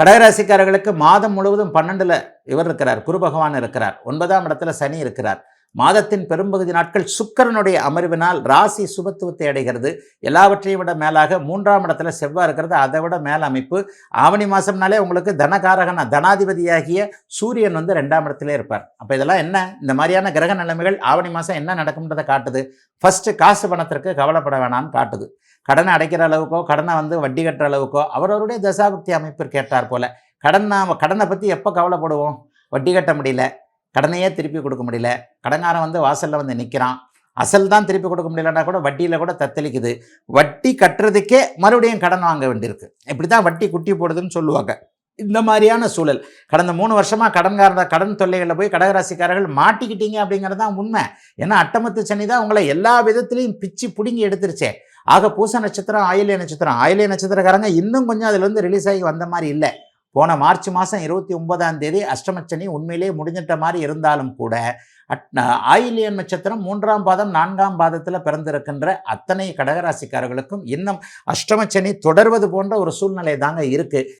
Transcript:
கடகராசிக்காரர்களுக்கு மாதம் முழுவதும் பன்னெண்டுல இவர் இருக்கிறார். குரு பகவான் இருக்கிறார். ஒன்பதாம் இடத்துல சனி இருக்கிறார். மாதத்தின் பெரும்பகுதி நாட்கள் சுக்கிரனுடைய அமர்வினால் ராசி சுபத்துவத்தை அடைகிறது. எல்லாவற்றையும் விட மேலாக மூன்றாம் இடத்துல செவ்வாய் இருக்கிறது. அதை விட மேல் அமைப்பு. ஆவணி மாதம்னாலே உங்களுக்கு தனகாரகன தனாதிபதியாகிய சூரியன் வந்து ரெண்டாம் இடத்துல இருப்பார். அப்போ இதெல்லாம் என்ன? இந்த மாதிரியான கிரக நிலைமைகள் ஆவணி மாதம் என்ன நடக்கும்ன்றதை காட்டுது. ஃபஸ்ட்டு காசு பணத்திற்கு கவலைப்பட வேணாம்னு காட்டுது. கடனை அடைக்கிற அளவுக்கோ கடனை வந்து வட்டி கட்டுற அளவுக்கோ அவரவருடைய தசாபக்தி அமைப்பிற்கு ஏற்றார் போல. கடன் நாம் கடனை பற்றி எப்போ கவலைப்படுவோம்? வட்டி கட்ட முடியல. கடனையே திருப்பி கொடுக்க முடியல. கடங்காரன் வந்து வாசலில் வந்து நிற்கிறான் அசல் தான் திருப்பி கொடுக்க முடியலன்னா கூட வட்டியில் கூட தத்தளிக்குது. வட்டி கட்டுறதுக்கே மறுபடியும் கடன் வாங்க வேண்டியிருக்கு. இப்படி தான் வட்டி குட்டி போடுதுன்னு சொல்லுவாங்க. இந்த மாதிரியான சூழல். கடந்த மூணு வருஷமாக கடன்கார கடன் தொல்லைகளில் போய் கடகராசிக்காரர்கள் மாட்டிக்கிட்டீங்க அப்படிங்கிறது தான் உண்மை. ஏன்னா அட்டமத்து சனி தான் உங்களை எல்லா விதத்துலையும் பிச்சு பிடுங்கி எடுத்துருச்சே. ஆக பூச நட்சத்திரம் ஆயிலிய நட்சத்திரம். ஆயிலிய நட்சத்திரக்காரங்க இன்னும் கொஞ்சம் அதில் வந்து ரிலீஸ் ஆகி வந்த மாதிரி இல்லை. போன மார்ச் மாதம் இருபத்தி ஒன்பதாம் தேதி அஷ்டமச்சனி உண்மையிலேயே முடிஞ்சிட்ட மாதிரி இருந்தாலும் கூட அட் ஆயிலியன் நட்சத்திரம் மூன்றாம் பாதம் நான்காம் பாதத்தில் பிறந்திருக்கின்ற அத்தனை கடகராசிக்காரர்களுக்கும் இன்னும் அஷ்டமச்சனி தொடர்வது போன்ற ஒரு சூழ்நிலை தாங்க இருக்குது